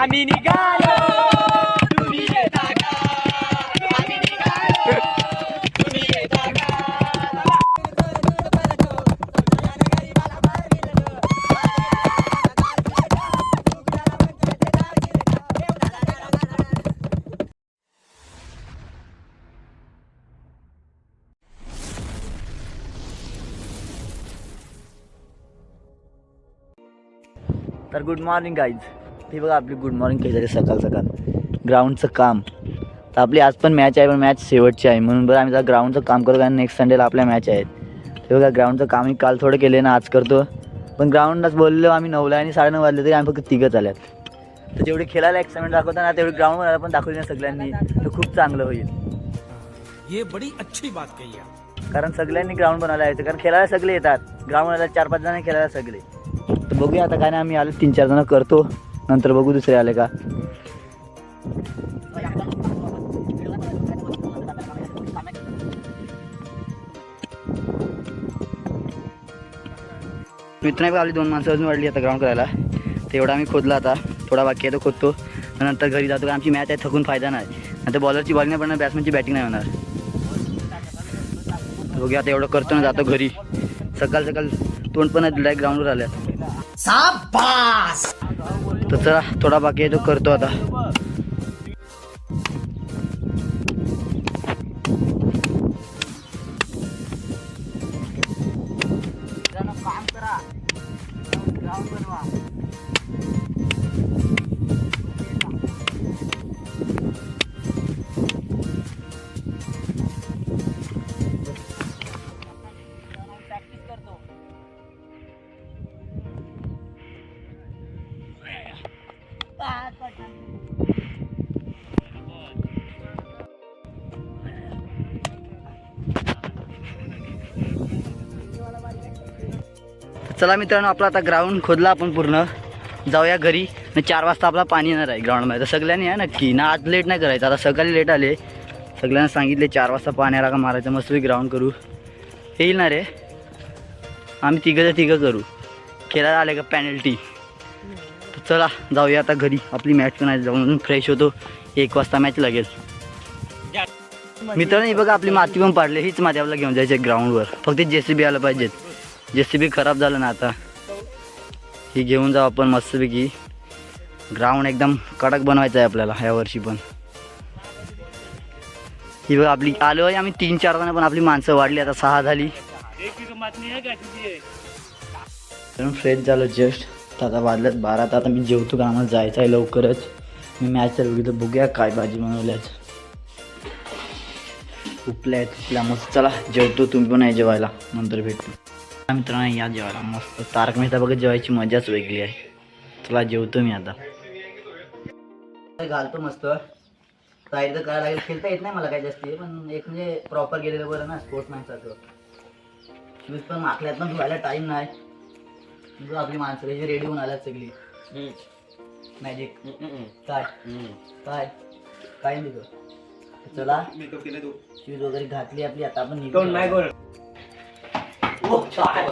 आम्ही निघालो तुम्ही येता का? आम्ही निघालो तुम्ही येता का? तर गुड मॉर्निंग गाईज हे बघा आपली गुड मॉर्निंग काही झाली सकाळ सकाळ. ग्राउंडचं काम. तर आपली आज पण मॅच आहे पण मॅच शेवटची आहे. म्हणून बरं आम्ही जरा ग्राउंडचं काम करू कारण नेक्स्ट संडेला आपल्या मॅच आहेत. ते बघा ग्राउंडचं काम मी काल थोडं केले ना आज करतो. पण ग्राउंडलाच बोललो आम्ही नऊला आणि साडेनऊ वाजले तरी आम्ही फक्त तिघंच आल्यात. तर जेवढे खेळायला एक्साइटमेंट दाखवता ना तेवढे ग्राउंडवर पण दाखवली ना सगळ्यांनी. तर खूप चांगलं होईल. ये बड़ी अच्छी बात कही आप. कारण सगळ्यांनी ग्राउंड बनवायला यायचं. कारण खेळायला सगळे येतात. ग्राउंड चार पाच जण खेळायला सगळे. तर बघूया आता काय नाही आम्ही आलो तीन चार जण करतो. नंतर बघू दुसरे आले का? मित्र आपली दोन माणसं अजून वाढली आता ग्राउंड करायला. तेवढा आम्ही खोदला आता. थोडा बाकी आहे तो खोदतो. नंतर घरी जातो आमची मॅच आहे थकून फायदा नाही. नंतर बॉलरची बॉलिंग नाही पडणार बॅट्समॅनची बॅटिंग नाही होणार. बघूया आता एवढं करतो ना जातो घरी. सकाळ सकाळ तोंड पण डायरेक्ट ग्राउंडवर आल्या तर चला थोडा बाकी आहे तो करतो आता. चला मित्रांनो आपला आता ग्राउंड खोदला आपण पूर्ण. जाऊया घरी. आणि चार वाजता आपला पाणी येणार आहे ग्राउंडमध्ये तर सगळ्यांनी आहे नक्की ना आज लेट नाही करायचं. आता सकाळी लेट आले. सगळ्यांना सांगितले चार वाजता पाण्याला का मारायचं? मस्त ग्राउंड करू. येईल ना रे? आम्ही तिघं तर तिघं करू. खेळायला आले का पॅनल्टी चला जाऊया आता घरी. आपली मॅच पण आहे जाऊन फ्रेश होतो. एक वाजता मॅच लागेल. मित्रांनो बघा आपली माती पण पाडली. हीच माती आपल्याला घेऊन जायची ग्राउंडवर फक्त जे सी बी आलं पाहिजेत. जे सी बी खराब झालं ना आता. ही घेऊन जाऊ आपण मस्तपैकी. ग्राउंड एकदम कडक बनवायचं आहे आपल्याला ह्या वर्षी पण. ही बघा आपली आलो आहे आम्ही तीन चार जण पण आपली माणसं वाढली आता सहा झाली. फ्रेश झालो जस्ट तर आता वाजल्यात बारा तर आता मी जेवतो का? आम्हाला जायचं आहे लवकरच. मी मॅच चालू बघितलं बघूया काय भाजी बनवल्याच उपल्या आहेत उपल्या. मस्त चला जेवतो. तुम्ही पण आहे जेवायला. नंतर भेटतो हा मित्रांनो या जेवायला. मस्त. तारक मेहता बघत जेवायची मजाच वेगळी आहे. चला जेवतो मी आता. घालतो मस्त. तयारी तर करायला लागेल. खेळता येत नाही मला काय जास्ती. पण एक म्हणजे प्रॉपर गेलेलं बरं ना स्पोर्ट्स मॅनसारखं शूज पण माखल्यात पण धुवायला टाईम नाही. आपली माणसं कशी रेडी होऊन आल्यात सगळी. मॅजिक काय? काय? काय नाही तुझं? चला. शूज वगैरे घातली आपली आता आपण निघू. ओ, काय?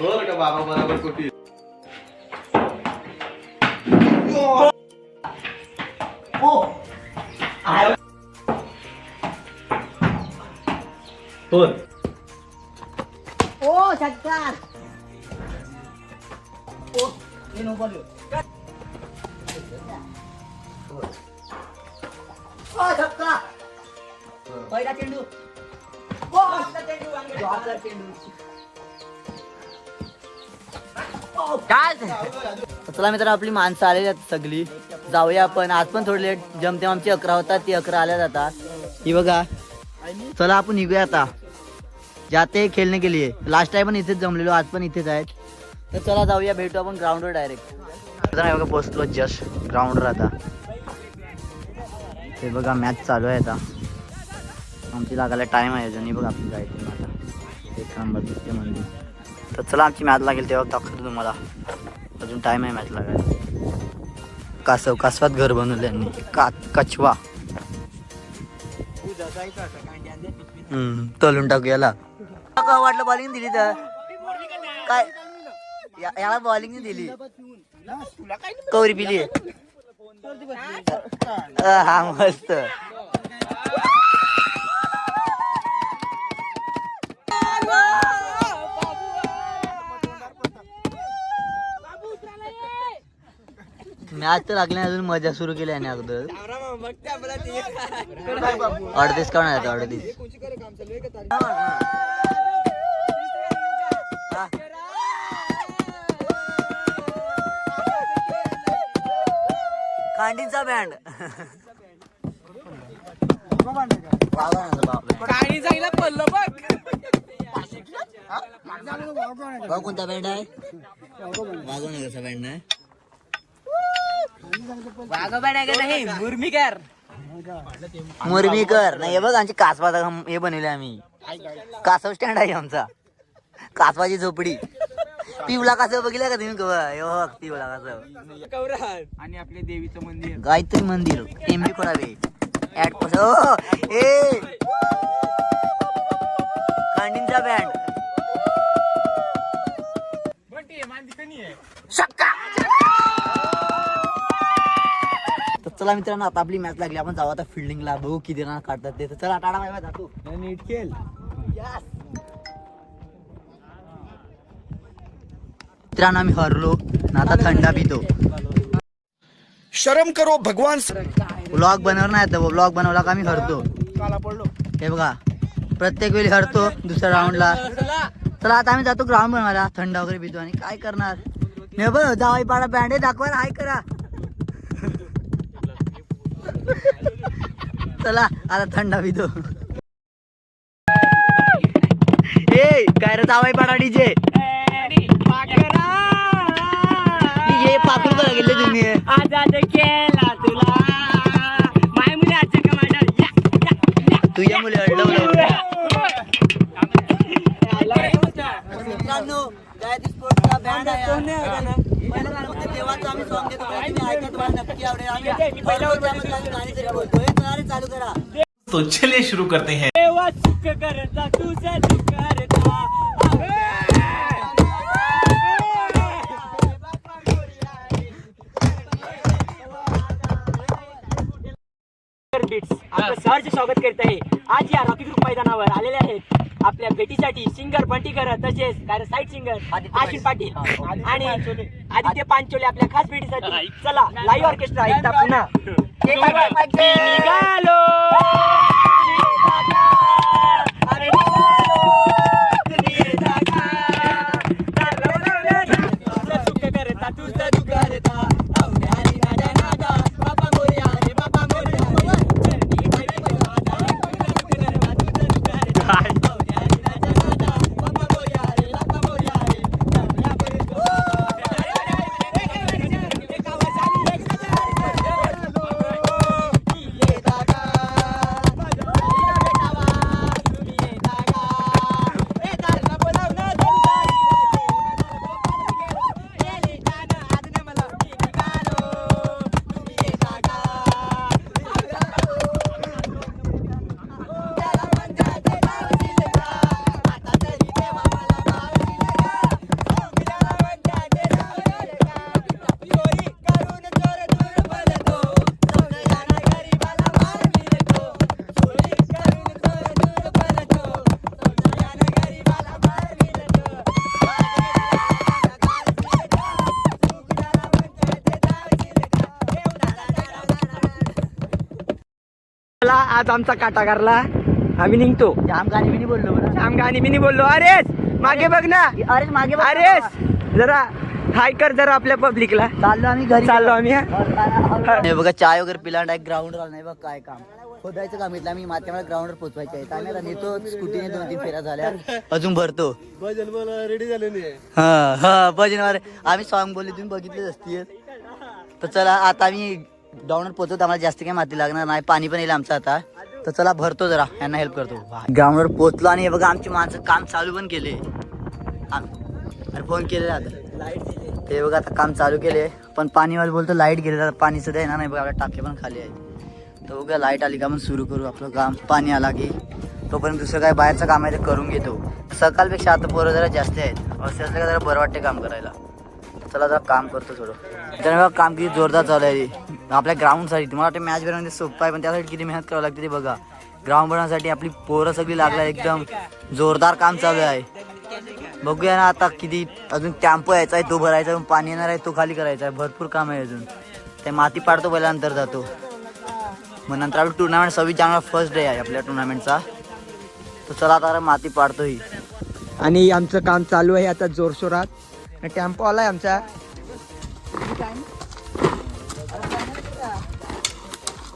बरं का बाबा बरोबर कुठे? ओ षटकार ओ हे नको देऊ. ओ षटकार पहिला चेंडू. ओ आता चेंडू अंगडी. आता चेंडू. तर चला मित्र आपली माणसं आलेली आहेत सगळी. जाऊया आपण. आज पण थोडी लेट जमते आमची अकरा होतात ती अकरा आल्या जातात. ही बघा. चला आपण निघूया आता. जाते खेळणे के लिए. लास्ट टाइम पण इथेच जमलेलो आज पण इथेच आहेत. तर चला जाऊया भेटू आपण ग्राउंडवर डायरेक्ट बघा पोचलो जस्ट ग्राउंडवर आता. ते बघा मॅच चालू आहे आता. आमची लागायला टाईम आहे अजूनही बघा आपली जायची आता. एक नंबर दिसते म्हणजे. तर चला आमची मॅच लागेल तेव्हा दाखवतो तुम्हाला. अजून टाईम आहे मॅच लागायला. कासव कासवात घर बनवलं यांनी. का कछवा. तलून टाकू याला. वाटलं बॉलिंग दिली तर? काय? याला बॉलिंग दिली. कवरी पिली. हा मस्त. मॅच तर लागली नाही, अजून मजा सुरू केली आहे अगोदर. अडतीस का नाही अडतीस? कांडीचा बँड. कोणता बँड आहे. वागवण्याचा बँड आहे. मुरमीकर. नाही हे बघ आमची कासवाचा हे बनवले आम्ही. कासव स्टँड आहे आमचा. कासवाची झोपडी. पिवला कासव बघितलं का तुम्ही? हे पिवला कासव आणि आपले देवीचं मंदिर. गायत्री मंदिर. टेंबी खोडावे. ऍड पस ओ ए. कांडींचा बँड तर चला मित्रांनो आता आपली मॅच लागली. आपण जाऊ आता फिल्डिंगला बघू किती रन काढतात ते. तर चला टाटा बाय बाय जातो. नीट खेळ. मित्रांनो आम्ही हरलो. ना आता थंडा पितो. शर्म करो भगवान ब्लॉग बनवणार नाही तर ब्लॉग बनवला का आम्ही हरतो. हे बघा प्रत्येक वेळी हरतो दुसऱ्या राऊंडला चला आता आम्ही जातो ग्राउंड बनवायला. थंड वगैरे पितो आणि काय करणार? हे बघ जावाई पाडा बँड दाखवा हाय करा. चला आता थंड पितो. ए काय रे जावाई पाडा डीजे? ये पाकून बघा गेले तुम्ही आजाद केला तुला. माय मुले आजच्या कमांडर तुझ्या मुले अडलवलं मित्रांनो गायत्री स्पोर्ट्सचा बँड आहे. पहिलं गाणं फक्त देवाचं आम्ही सॉन्ग देतो. तुम्ही ऐका तुम्हाला नक्की आवडेल. आम्ही भरपूर त्यामध्ये गाणी तरी बोलतोय. तर चालू करा. तो चलिए शुरू करते हैं। देवा सुख करता तुझे दुःख. बीट्स आपलं सहर्ष स्वागत करत आहे. आज या रॉकी ग्रुप मैदानावर आलेले आहेत आपल्या भेटीसाठी सिंगर बंटीकर तसेच काय साईड सिंगर आशिष पाटील आणि आदित्य पांचोले आपल्या खास भेटीसाठी. चला लाईव्ह ऑर्केस्ट्रा एकदा पुन्हा. निघालो. आज आमचा काटा करला आम्ही निघतो. जाम गाणी बिनी बोललो बरं. श्याम गाणी मी बोललो. अरेस मागे बघ ना. अरे मागे बघ ना. अरेस जरा हाय कर जरा आपल्या पब्लिकला. चाललो आम्ही घरी. चाललो आम्ही हा. नाही बघा चाय वगैरे पिला डायरेक्ट ग्राउंडवर नाही बघ काय काम. खोदायचं काम घेतलं आम्ही माथ्यामध्ये ग्राउंडवर पोहोचवायचे आहे. आम्ही आता नेतो स्कूटीने दोन तीन फेऱ्या झाल्या. अजून भरतो. रेडी झाले नाही हा हा भजनवार आम्ही सॉन्ग बोलले तुम्ही बघितलेच असतील. तर चला आता आम्ही डाऊनवर पोहोचतो आम्हाला जास्त काही माती लागणार नाही. पाणी पण येईल आमचं आता. तर चला भरतो जरा. यांना हेल्प करतो. ग्राउंडवर पोहोचलो आणि हे बघा आमची माणसं काम चालू पण केले. अरे फोन केलेला आता. लाइट ते बघा आता काम चालू केले. पण पाणीवाले बोलतो लाइट गेले पाणी सुद्धा येणार नाही. बघा आपल्या टाके पण खाली आहे तर बघा लाइट आली का मग सुरू करू आपलं काम. पाणी आला की तोपर्यंत दुसरं काय बाहेरचं काम आहे ते करून घेतो. सकाळपेक्षा आता पोरं जरा जास्त आहेत. असं असलं का जरा बरं वाटते काम करायला. चला जरा काम करतो थोडं. तर बघा काम किती जोरदार चालू आहे. आपल्या ग्राउंडसाठी तुम्हाला वाटतं मॅच बनवणे सोपं आहे पण त्यासाठी किती मेहनत करावं लागते ते बघा. ग्राउंड बनवण्यासाठी आपली पोरं सगळी लागला एकदम जोरदार काम चालू आहे. बघूया ना आता किती अजून टॅम्पो यायचा आहे तो भरायचा आहे पाणी येणार आहे तो खाली करायचा आहे. भरपूर काम आहे अजून. ते माती पाडतो पहिला नंतर जातो. मग नंतर आपली टुर्नामेंट सव्वीस जानेवारी फर्स्ट डे आहे आपल्या टुर्नामेंटचा तर चला आता माती पाडतो ही आणि आमचं काम चालू आहे आता जोरशोरात. टॅम्पो आला आहे आमचा.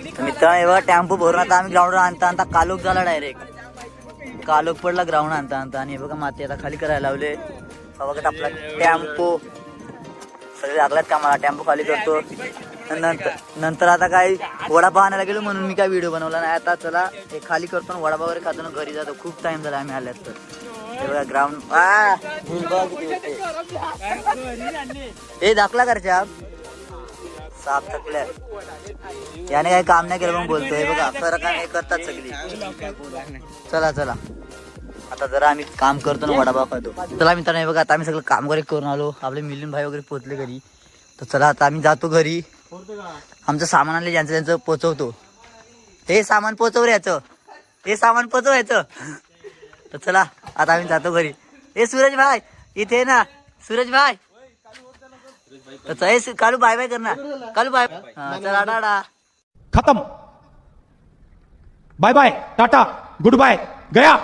बघा टेम्पो भरून आता आम्ही ग्राउंडवर आणता आणता कालोख झाला डायरेक्ट कालोख पडला ग्राउंड आणता आणता. आणि हे बघा माती आता खाली करायला लावले. हा बघा आपला टेम्पो. सगळे लागल्यात कामाला टेम्पो खाली करतो. नंतर नंतर आता काय वडापाव आणायला गेलो म्हणून मी काय व्हिडिओ बनवला नाही. आता चला हे खाली करतो आणि वडापाव वगैरे खातो आणि घरी जातो. खूप टाइम झाला आम्ही आल्यात तर. हे बघा ग्राउंड हे दाखला करच्या साप थकल्या याने काही काम नाही केलं म्हणून बोलतोय. बघा फरक हे करतात सगळी. चला चला. आता जरा आम्ही काम करतो ना वडापाव खातो. चला मित्रांनो हे बघा आता आम्ही सगळं काम वगैरे करून आलो. आपले मिलिन भाई वगैरे पोचले घरी. तर चला आता आम्ही जातो घरी. आमचं सामान आणले ज्यांचं त्यांचं पोचवतो. हे सामान पोचव रे याचं. हे सामान पोचव याचं. तर चला आता आम्ही जातो घरी. हे सूरज भाई इथे ना. सूरज भाई. तर कालू बाय बाय कर ना कालू बाय हा, चला टाटा. खत्म. Bye bye tata good bye गया.